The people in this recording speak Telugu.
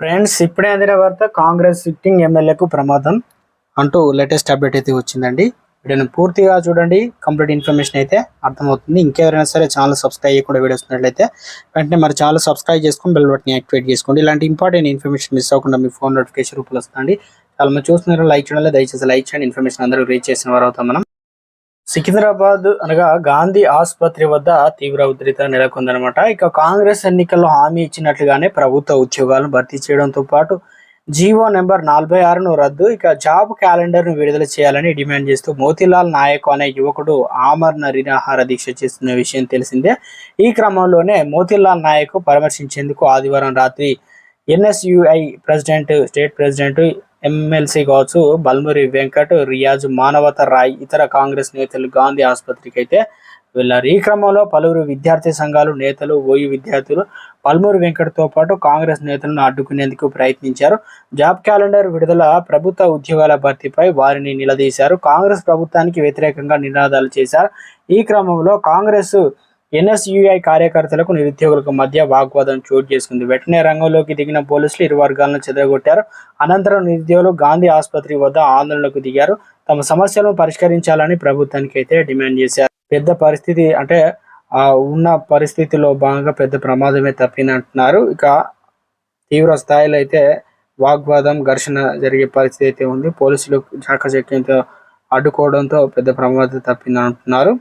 ఫ్రెండ్స్ ఇప్పుడే అందిన వార్త కాంగ్రెస్ సిట్టింగ్ ఎమ్మెల్యేకు ప్రమాదం అంటూ లేటెస్ట్ అప్డేట్ అయితే వచ్చిందండి. వీడియోని పూర్తిగా చూడండి. కంప్లీట్ ఇన్ఫర్మేషన్ అయితే అర్థమవుతుంది. ఇంకెవరైనా సరే ఛానల్ సబ్స్క్రైబ్ చేయకుండా వీడియో వస్తున్నట్లయితే వెంటనే మరి ఛానల్ సబ్స్క్రైబ్ చేసుకొని బెల్ బటన్ యాక్టివేట్ చేసుకోండి. ఇలాంటి ఇంపార్టెంట్ ఇన్ఫర్మేషన్ మిస్ అవ్వకుండా మీ ఫోన్ నోటిఫికేషన్ రూపంలో వస్తుంది చాలా మంది చూస్తున్నారు. లైక్ చేయడం. దయచేసి లైక్ చేయండి. ఇన్ఫర్మేషన్ అందరూ రీచ్ చేసిన వారు అవుతాం మనం. సికింద్రాబాద్ అనగా గాంధీ ఆసుపత్రి వద్ద తీవ్ర ఉద్రిత నెలకొందనమాట. ఇక కాంగ్రెస్ ఎన్నికల్లో హామీ ఇచ్చినట్లుగానే ప్రభుత్వ ఉద్యోగాలను భర్తీ చేయడంతో పాటు జీవో నెంబర్ నలభై ఆరును రద్దు ఇక జాబ్ క్యాలెండర్ను విడుదల చేయాలని డిమాండ్ చేస్తూ మోతీలాల్ నాయక్ అనే యువకుడు ఆమరణ నిరాహార దీక్ష చేస్తున్న విషయం తెలిసిందే. ఈ క్రమంలోనే మోతీలాల్ నాయక్ పరామర్శించేందుకు ఆదివారం రాత్రి NSUI president state president MLC కావచ్చు బల్మురి వెంకట్ రియాజ్ మానవత రాయ్ ఇతర కాంగ్రెస్ నేతలు గాంధీ ఆసుపత్రికి అయితే వెళ్ళారు ఈ క్రమంలో పలువురు విద్యార్థి సంఘాలు నేతలు ఓయూ విద్యార్థులు పల్మూరు వెంకట్తో పాటు కాంగ్రెస్ నేతలను అడ్డుకునేందుకు ప్రయత్నించారు. జాబ్ క్యాలెండర్ విడుదల ప్రభుత్వ ఉద్యోగాల భర్తీపై వారిని నిలదీశారు. కాంగ్రెస్ ప్రభుత్వానికి వ్యతిరేకంగా నినాదాలు చేశారు. ఈ క్రమంలో కాంగ్రెస్ ఎన్ఎస్యుఐ కార్యకర్తలకు నిరుద్యోగులకు మధ్య వాగ్వాదం చోటు చేసుకుంది. వెంటనే రంగంలోకి దిగిన పోలీసులు ఇరు వర్గాలను చెదరగొట్టారు. అనంతరం నిరుద్యోగులు గాంధీ ఆసుపత్రి వద్ద ఆందోళనకు దిగారు. తమ సమస్యలను పరిష్కరించాలని ప్రభుత్వానికి అయితే డిమాండ్ చేశారు. పెద్ద పరిస్థితి అంటే ఆ ఉన్న పరిస్థితిలో భాగంగా పెద్ద ప్రమాదమే తప్పిందంటున్నారు. ఇక తీవ్ర స్థాయిలో అయితే వాగ్వాదం ఘర్షణ జరిగే పరిస్థితి అయితే ఉంది. పోలీసులు చాకచక్యంతో అడ్డుకోవడంతో పెద్ద ప్రమాదం తప్పిందంటున్నారు.